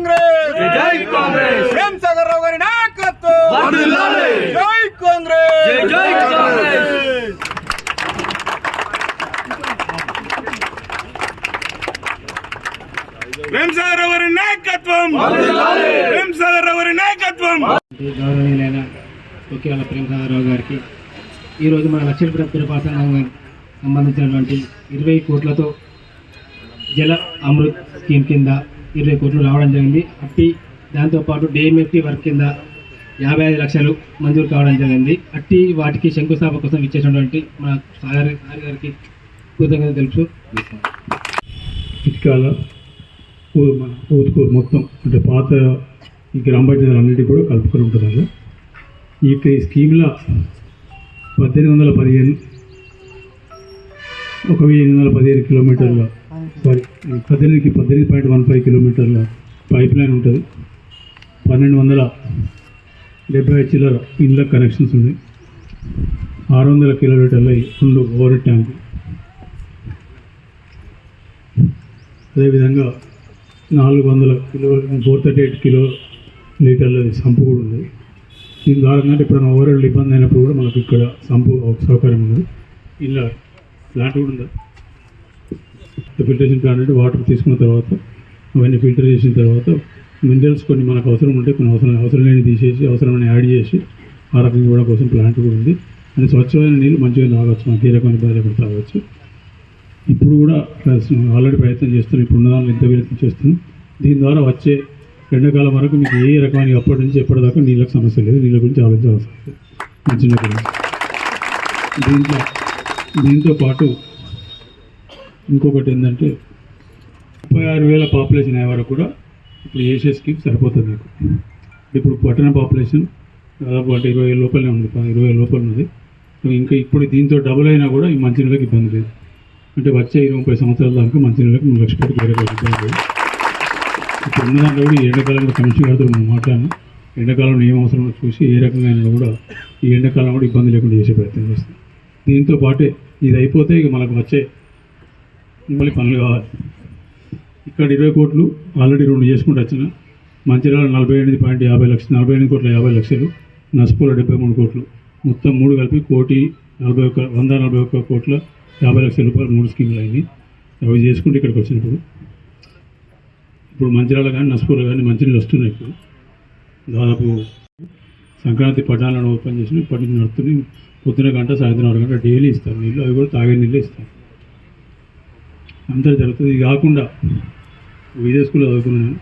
కాంగ్రెస్! జై కాంగ్రెస్! ప్రేమ్ సాగర్ రావు గారి నాయకత్వం! జై కాంగ్రెస్! జై కాంగ్రెస్! ప్రేమ్ సాగర్ రావు నాయకత్వం! నాయకత్వం! రావు గారికి ఈరోజు మన లక్ష్మీపురం పురపాలన సంబంధించినటువంటి ఇరవై కోట్లతో జల అమృత్ స్కీమ్ కింద ఇరవై కోట్లు రావడం జరిగింది. అట్టి దాంతోపాటు డిఎంఎఫ్టీ వర్క్ కింద యాభై ఐదు లక్షలు మంజూరు కావడం జరిగింది. అట్టి వాటికి శంకుస్థాపన కోసం ఇచ్చేసినటువంటి మన సాగర్ సాగర్ గారికి కృతజ్ఞత తెలుసు ఇటుకాల మన ఊతుకూరు మొత్తం అంటే పాత ఈ గ్రామ పంచాయతీలు కూడా కలుపుకొని ఉంటుంది ఈ స్కీమ్లో పద్దెనిమిది వందల పదిహేను ఒక వెయ్యి ఎనిమిది వందల పదిహేను కిలోమీటర్ల పద్దెనిమిదికి పద్దెనిమిది పాయింట్ వన్ ఫైవ్ కిలోమీటర్ల పైప్ లైన్ ఉంటుంది. పన్నెండు వందల డెబ్బై ఐదు చిల్లర ఇండ్ల కనెక్షన్స్ ఉన్నాయి. ఆరు వందల కిలోమీటర్ల రెండు ఓవర్ ట్యాంక్. అదేవిధంగా నాలుగు వందల kilo four thirty eight kilo లీటర్ల సంపు కూడా ఉంది. దీని ద్వారా అంటే ఇప్పుడు ఓవరాల్ ఇబ్బంది అయినప్పుడు కూడా మనకు ఇక్కడ సంపు సౌకర్యం ఉంది. ఇలా ప్లాంట్ కూడా ఉంది. ఫిల్టరేషన్ ప్లాంట్ అంటే వాటర్ తీసుకున్న తర్వాత అవన్నీ ఫిల్టర్ చేసిన తర్వాత మినరల్స్ కొన్ని మనకు అవసరం ఉంటే కొన్ని అవసరం అవసరం లేని తీసేసి అవసరమైన యాడ్ చేసి ఆ రకంగా ఇవ్వడం కోసం ప్లాంట్ కూడా ఉంది. అంటే స్వచ్ఛమైన నీళ్ళు మంచిగా తాగొచ్చు మనకి ఏ రకమైన ఇబ్బంది లేకుండా తాగొచ్చు. ఇప్పుడు కూడా ఆల్రెడీ ప్రయత్నం చేస్తున్నాం ఇప్పుడు ఉన్నదాన్ని ఎంత ప్రయత్నం చేస్తున్నాం. దీని ద్వారా వచ్చే ఎండాకాలం వరకు మీకు ఏ రకమైన అప్పటి నుంచి ఎప్పటిదాకా నీళ్ళకి సమస్య లేదు. నీళ్ళ గురించి ఆలోచించాల్సి అవసరం లేదు. మంచి దీంట్లో దీంతో పాటు ఇంకొకటి ఏంటంటే ముప్పై ఆరు వేల పాపులేషన్ అయ్యే వరకు కూడా ఇప్పుడు ఏషియా స్కీమ్ సరిపోతుంది మీకు ఇప్పుడు పట్టణ పాపులేషన్ దాదాపు అంటే ఇరవై వేల లోపలనే ఉంది ఇరవై వేల లోపల ఉన్నది ఇంకా ఇప్పుడు దీంతో డబుల్ అయినా కూడా ఈ మంచినీళ్ళకి ఇబ్బంది లేదు. అంటే వచ్చే ఇరవై ముప్పై సంవత్సరాల దాకా మంచినీళ్ళకి మూడు లక్షల కోట్లు వేరే ఇబ్బంది లేదు. ఇప్పుడు ఉన్న దాంట్లో కూడా ఈ ఎండాకాలంలో కమిషన్ గారితో మనం ఎండాకాలంలో ఏం అవసరం చూసి ఏ రకంగా అయినా కూడా ఈ ఎండాకాలం కూడా ఇబ్బంది లేకుండా చేసే ప్రయత్నం చేస్తాం. దీంతో పాటే ఇది అయిపోతే ఇక మనకు వచ్చే మళ్ళీ పనులు కావాలి. ఇక్కడ ఇరవై కోట్లు ఆల్రెడీ రెండు చేసుకుంటూ వచ్చిన. మంచిర్యాల నలభై ఎనిమిది పాయింట్ యాభై లక్షలు నలభై ఎనిమిది కోట్ల యాభై లక్షలు నస్పూర్ డెబ్బై మూడు కోట్లు. మొత్తం మూడు కలిపి కోటి నలభై ఒక్క వంద నలభై ఒక్క కోట్ల యాభై లక్షల రూపాయలు మూడు స్కీములు అయినాయి అవి చేసుకుంటే ఇక్కడికి వచ్చినప్పుడు. ఇప్పుడు మంచిర్యాల కానీ నస్పూర్ కానీ మంచినీళ్ళు వస్తున్నాయి ఇప్పుడు. దాదాపు సంక్రాంతి పట్టణాలను ఓపెన్ చేసి ఇప్పటి నుంచి నడుస్తున్నాయి పొద్దున గంట సాయంత్రం ఆరు గంట డైలీ ఇస్తారు నీళ్ళు. అవి కూడా తాగే నీళ్ళే ఇస్తారు. అంతా జరుగుతుంది. ఇది కాకుండా విజయ స్కూల్లో చదువుకున్నాను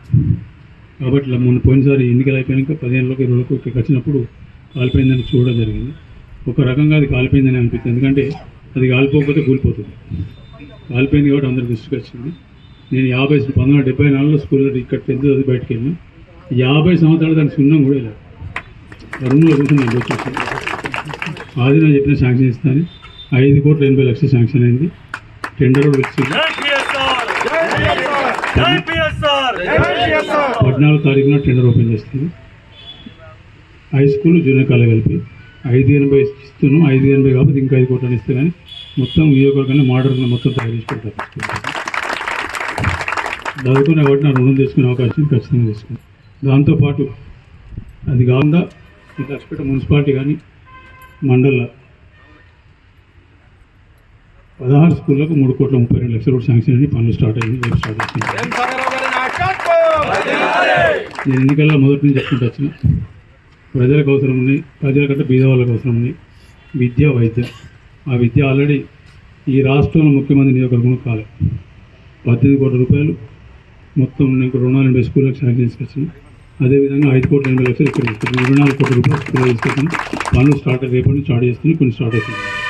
కాబట్టి ఇలా మొన్న పోయినసారి ఎన్నికలు అయిపోయాక పదిహేనులోకి ఇరవైలోకి ఇక్కడికి వచ్చినప్పుడు కాలిపోయిందని చూడడం జరిగింది. ఒక రకంగా అది కాలిపోయిందని అనిపిస్తుంది. ఎందుకంటే అది కాలిపోకపోతే కూలిపోతుంది. కాలిపోయింది కాబట్టి అందరి దృష్టికి వచ్చింది. నేను యాభై పంతొమ్మిది డెబ్బై నాలుగులో స్కూల్లో ఇక్కడ టెన్త్ చదివి బయటకు వెళ్ళాను యాభై సంవత్సరాలు దానికి సున్నం కూడా లేదు. రూమ్లో కూర్చున్నాను వచ్చేసి. ఆది నేను చెప్పిన శాంక్షన్ ఇస్తాను. ఐదు కోట్ల ఎనభై లక్షలు శాంక్షన్ అయింది. టెండర్ పద్నాలుగు తారీఖున టెండర్ ఓపెన్ చేస్తుంది. హై స్కూల్ జూనియర్ కాలేజ్ కలిపి ఐదు ఎనభై ఇస్తున్నాం. ఐదు ఎనభై కాబట్టి ఇంకా ఐదు కోట్లని ఇస్తే కానీ మొత్తం నియోజకవర్గాన్ని మోడర్న్ మొత్తం తయారు చేసి పెడతారు. చదువుకునే కాబట్టి నా రుణం తీసుకునే అవకాశం ఖచ్చితంగా తీసుకున్నాను దాంతోపాటు అది కాకుండా ఈ లక్ష్మీపేట మున్సిపాలిటీ కానీ మండల పదహారు స్కూళ్ళకు మూడు కోట్ల ముప్పై రెండు లక్షలు కూడా శాంక్షన్ అయ్యి పనులు స్టార్ట్ అయింది రేపు స్టార్ట్ అవుతుంది. నేను ఎన్నికల్లో మొదటి నుంచి చెప్పుకుంటూ వచ్చిన. ప్రజలకు అవసరం ఉన్నాయి. ప్రజల కంటే బీద వాళ్ళకి అవసరం ఉన్నాయి. విద్య వైద్యం. ఆ విద్య ఆల్రెడీ ఈ రాష్ట్రంలో ముఖ్యమంత్రి నియోజకవర్గంలో కాలేదు పద్దెనిమిది కోట్ల రూపాయలు. మొత్తం నీకు రుణాలు ఎనభై స్కూళ్ళకి శాంక్షన్ తీసుకొచ్చిన అదేవిధంగా ఐదు కోట్ల ఎనభై లక్షలు ఇక్కడ ఇరవై నాలుగు కోట్ల రూపాయలు స్కూల్లో తీసుకొచ్చిన. పనులు స్టార్ట్ రేపటి నుంచి స్టార్ట్ చేస్తున్నాయి. కొన్ని స్టార్ట్ అవుతున్నాయి.